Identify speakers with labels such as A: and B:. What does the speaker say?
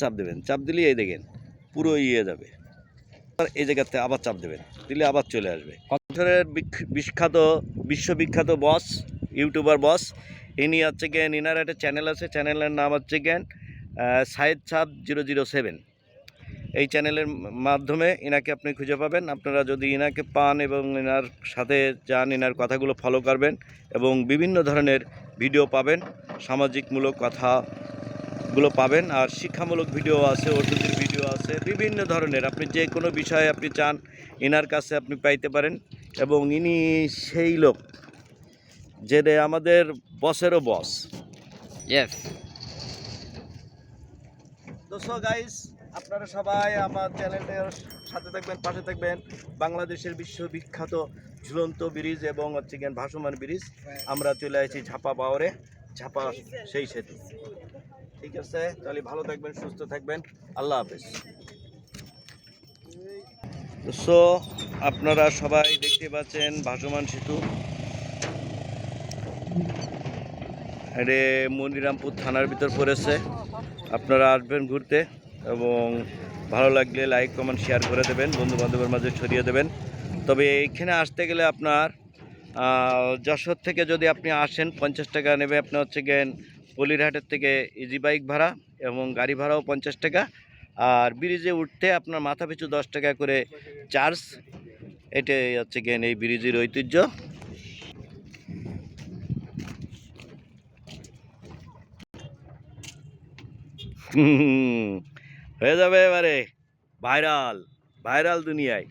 A: চাপ দেবেন। চাপ দিলেই এই দেখেন, পুরো ইয়ে যাবে। এই জায়গাতে আবার চাপ দেবেন, দিলে আবার চলে আসবে। বছরের বিখ্যাত, বিশ্ববিখ্যাত বস, ইউটিউবার বস, ইনি হচ্ছে গেন ইনার একটা চ্যানেল আছে চ্যানেলের নাম হচ্ছে গেন সাইদ সাব জিরো জিরো সেভেন। এই চ্যানেলের মাধ্যমে ইনাকে আপনি খুঁজে পাবেন। আপনারা যদি ইনাকে পান এবং ইনার সাথে যান, ইনার কথাগুলো ফলো করবেন এবং বিভিন্ন ধরনের ভিডিও পাবেন, সামাজিকমূলক কথাগুলো পাবেন। আর শিক্ষামূলক ভিডিও আছে ওষুধের ভিডিও আছে বিভিন্ন ধরনের। আপনি যে কোনো বিষয়ে আপনি চান ইনার কাছে আপনি পাইতে পারেন। এবং ইনি সেই লোক যে আমাদের বসেরও বস
B: ইয়েস
A: দোস্ত গাইস আপনারা সবাই আমার চ্যানেলটার সাথে থাকবেন পাশে থাকবেন। বাংলাদেশের বিশ্ববিখ্যাত ঝুলন্ত ব্রিজ এবং হচ্ছে গিয়ে ভাসমান ব্রিজ। আমরা চলে আসি ঝাপা পাওয়ারে ঝাপা সেই সেতু। ঠিক আছে, তাহলে ভালো থাকবেন, সুস্থ থাকবেন। আল্লাহ হাফেজ। সো, আপনারা সবাই দেখতে পাচ্ছেন ভাসমান সেতু। এটা মনিরামপুর থানার ভিতর পড়েছে। আপনারা আসবেন ঘুরতে এবং ভালো লাগলে লাইক, কমেন্ট, শেয়ার করে দেবেন। বন্ধু বান্ধবের মাঝে ছড়িয়ে দেবেন। তবে এইখানে আসতে গেলে আপনার যশোর থেকে যদি আপনি আসেন, পঞ্চাশ টাকা নেবে। আপনার হচ্ছে গেন পলিরহাটের থেকে ইজি বাইক ভাড়া এবং গাড়ি ভাড়াও পঞ্চাশ টাকা। আর ব্রিজে উঠতে আপনার মাথা পিছু দশ টাকা করে চার্জ এটাই হচ্ছে গেন এই ব্রিজের ঐতিহ্য। হয়ে যাবে এবারে। ভাইরাল ভাইরাল দুনিয়ায়।